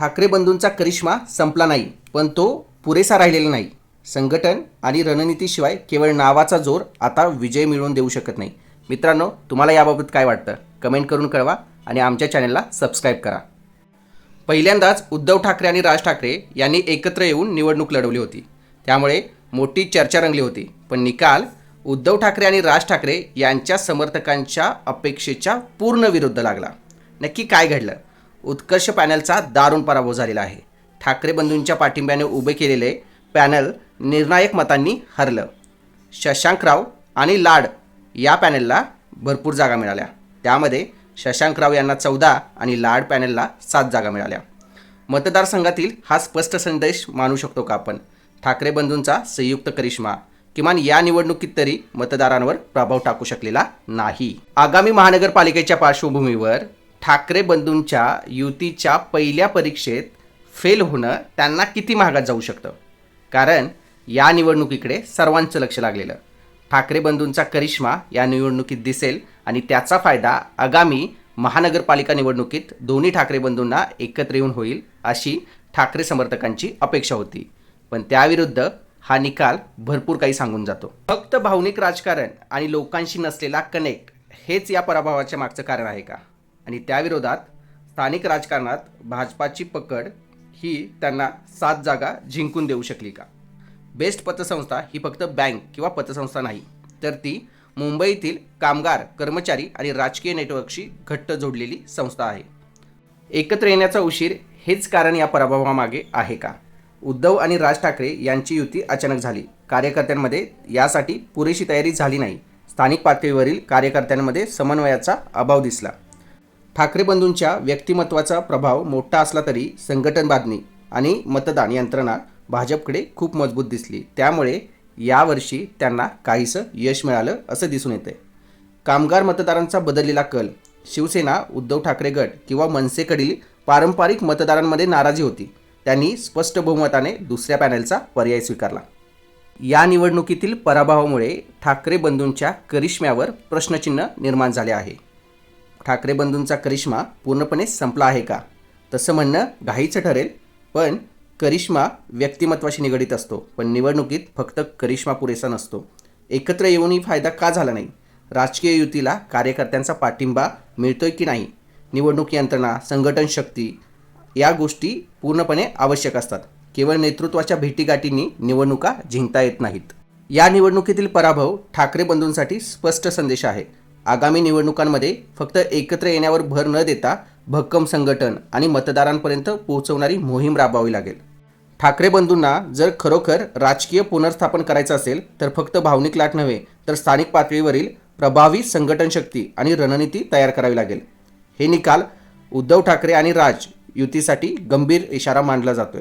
ठाकरे बंधूंचा करिश्मा संपला नाही पण तो पुरेसा राहिलेला नाही. संघटन आणि रणनीतीशिवाय केवळ नावाचा जोर आता विजय मिळवून देऊ शकत नाही. मित्रांनो तुम्हाला याबाबत काय वाटतं? कमेंट करून कळवा आणि आमच्या चॅनलला सबस्क्राईब करा. पहिल्यांदाच उद्धव ठाकरे आणि राज ठाकरे यांनी एकत्र येऊन निवडणूक लढवली होती. त्यामुळे मोठी चर्चा रंगली होती. पण निकाल उद्धव ठाकरे आणि राज ठाकरे यांच्या समर्थकांच्या अपेक्षेच्या पूर्ण विरुद्ध लागला. नक्की काय घडलं? उत्कर्ष पॅनलचा दारुण पराभव झालेला आहे. ठाकरे बंधूंच्या पाठिंब्याने उभे केलेले पॅनल निर्णायक मतांनी हरलं. शशांकराव आणि लाड या पॅनलला भरपूर जागा मिळाल्या. त्यामध्ये शशांकराव यांना चौदा आणि लाड पॅनलला सात जागा मिळाल्या. मतदारसंघातील हा स्पष्ट संदेश मानू शकतो का आपण? ठाकरे बंधूंचा संयुक्त करिश्मा किमान या निवडणुकीत तरी मतदारांवर प्रभाव टाकू शकलेला नाही. आगामी महानगरपालिकेच्या पार्श्वभूमीवर ठाकरे बंधूंच्या युतीच्या पहिल्या परीक्षेत फेल होणं त्यांना किती महागात जाऊ शकतं? कारण या निवडणुकीकडे सर्वांचं लक्ष लागलेलं. ठाकरे बंधूंचा करिश्मा या निवडणुकीत दिसेल आणि त्याचा फायदा आगामी महानगरपालिका निवडणुकीत दोन्ही ठाकरे बंधूंना एकत्र येऊन होईल अशी ठाकरे समर्थकांची अपेक्षा होती. पण त्याविरुद्ध हा निकाल भरपूर काही सांगून जातो. फक्त भावनिक राजकारण आणि लोकांशी नसलेला कनेक्ट हेच या पराभवाच्या मागचं कारण आहे का? आणि त्याविरोधात स्थानिक राजकारणात भाजपाची पकड ही त्यांना सात जागा जिंकून देऊ शकली का? बेस्ट पतसंस्था ही फक्त बँक किंवा पतसंस्था नाही तर ती मुंबईतील कामगार कर्मचारी आणि राजकीय नेटवर्कशी घट्ट जोडलेली संस्था आहे. एकत्र येण्याचा उशीर हेच कारण या पराभवामागे आहे का? उद्धव आणि राज ठाकरे यांची युती अचानक झाली. कार्यकर्त्यांमध्ये यासाठी पुरेशी तयारी झाली नाही. स्थानिक पातळीवरील कार्यकर्त्यांमध्ये समन्वयाचा अभाव दिसला. ठाकरे बंधूंच्या व्यक्तिमत्वाचा प्रभाव मोठा असला तरी संघटन बांधणी आणि मतदान यंत्रणा भाजपकडे खूप मजबूत दिसली. त्यामुळे यावर्षी त्यांना काहीसं यश मिळालं असं दिसून येतंय. कामगार मतदारांचा बदललेला कल शिवसेना उद्धव ठाकरे गट किंवा मनसेकडील पारंपरिक मतदारांमध्ये नाराजी होती त्यांनी स्पष्ट बहुमताने दुसऱ्या पॅनलचा पर्याय स्वीकारला. या निवडणुकीतील पराभवामुळे ठाकरे बंधूंच्या करिश्म्यावर प्रश्नचिन्ह निर्माण झाले आहे. ठाकरे बंधूंचा करिश्मा पूर्णपणे संपला आहे का? तसं म्हणणं घाईचं ठरेल पण करिश्मा व्यक्तिमत्वाशी निगडीत असतो. पण निवडणुकीत फक्त करिश्मा पुरेसा नसतो. एकत्र येऊनही फायदा का झाला नाही? राजकीय युतीला कार्यकर्त्यांचा पाठिंबा मिळतोय की नाही? निवडणूक यंत्रणा संघटन शक्ती या गोष्टी पूर्णपणे आवश्यक असतात. केवळ नेतृत्वाच्या भेटीगाठींनी निवडणुका जिंकता येत नाहीत. या निवडणुकीतील पराभव ठाकरे बंधूंसाठी स्पष्ट संदेश आहे. आगामी निवडणुकांमध्ये फक्त एकत्र येण्यावर भर न देता भक्कम संघटन आणि मतदारांपर्यंत पोहोचवणारी मोहीम राबवावी लागेल. ठाकरे बंधूंना जर खरोखर राजकीय पुनर्स्थापन करायचं असेल तर फक्त भावनिक लाट नव्हे तर स्थानिक पातळीवरील प्रभावी संघटन शक्ती आणि रणनीती तयार करावी लागेल. हे निकाल उद्धव ठाकरे आणि राज युतीसाठी गंभीर इशारा मानला जातोय.